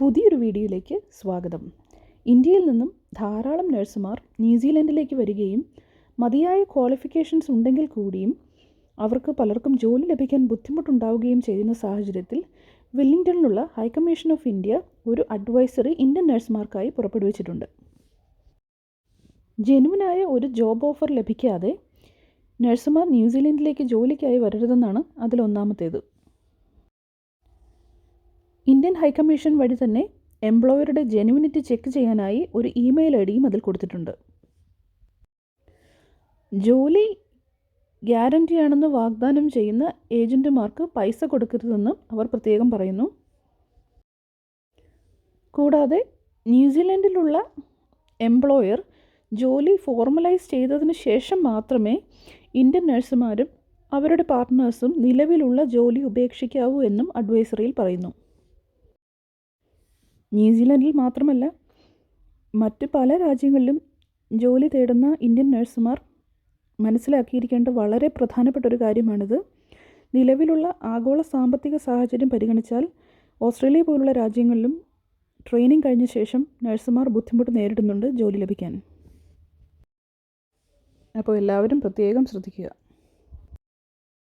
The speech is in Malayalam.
പുതിയൊരു വീഡിയോയിലേക്ക് സ്വാഗതം. ഇന്ത്യയിൽ നിന്നും ധാരാളം നഴ്സുമാർ ന്യൂസിലൻഡിലേക്ക് വരികയും മതിയായ ക്വാളിഫിക്കേഷൻസ് ഉണ്ടെങ്കിൽ കൂടിയും അവർക്ക് പലർക്കും ജോലി ലഭിക്കാൻ ബുദ്ധിമുട്ടുണ്ടാവുകയും ചെയ്യുന്ന സാഹചര്യത്തിൽ വെല്ലിംഗ്ടണിലുള്ള ഹൈക്കമ്മീഷൻ ഓഫ് ഇന്ത്യ ഒരു അഡ്വൈസറി ഇന്ത്യൻ നഴ്സുമാർക്കായി പുറപ്പെടുവിച്ചിട്ടുണ്ട്. ജെനുവിനായ ഒരു ജോബ് ഓഫർ ലഭിക്കാതെ നഴ്സുമാർ ന്യൂസിലൻഡിലേക്ക് ജോലിക്കായി വരരുതെന്നാണ് അതിലൊന്നാമത്തേത് ഇന്ത്യൻ ഹൈക്കമ്മീഷൻ വഴി തന്നെ എംപ്ലോയറുടെ ജെനുവിനിറ്റി ചെക്ക് ചെയ്യാനായി ഒരു ഇമെയിൽ ഐ ഡിയും അതിൽ കൊടുത്തിട്ടുണ്ട്. ജോലി ഗ്യാരണ്ടിയാണെന്ന് വാഗ്ദാനം ചെയ്യുന്ന ഏജന്റുമാർക്ക് പൈസ കൊടുക്കരുതെന്ന് അവർ പ്രത്യേകം പറയുന്നു. കൂടാതെ ന്യൂസിലൻഡിലുള്ള എംപ്ലോയർ ജോലി ഫോർമലൈസ് ചെയ്തതിന് ശേഷം മാത്രമേ ഇന്ത്യൻ നഴ്സുമാരും അവരുടെ പാർട്ട്നേഴ്സും നിലവിലുള്ള ജോലി ഉപേക്ഷിക്കാവൂ എന്നും അഡ്വൈസറിയിൽ പറയുന്നു. ന്യൂസിലൻഡിൽ മാത്രമല്ല മറ്റ് പല രാജ്യങ്ങളിലും ജോലി തേടുന്ന ഇന്ത്യൻ നഴ്സുമാർ മനസ്സിലാക്കിയിരിക്കേണ്ട വളരെ പ്രധാനപ്പെട്ട ഒരു കാര്യമാണിത്. നിലവിലുള്ള ആഗോള സാമ്പത്തിക സാഹചര്യം പരിഗണിച്ചാൽ ഓസ്ട്രേലിയ പോലുള്ള രാജ്യങ്ങളിലും ട്രെയിനിങ് കഴിഞ്ഞ ശേഷം നഴ്സുമാർ ബുദ്ധിമുട്ട് നേരിടുന്നുണ്ട് ജോലി ലഭിക്കാൻ. അപ്പോൾ എല്ലാവരും പ്രത്യേകം ശ്രദ്ധിക്കുക.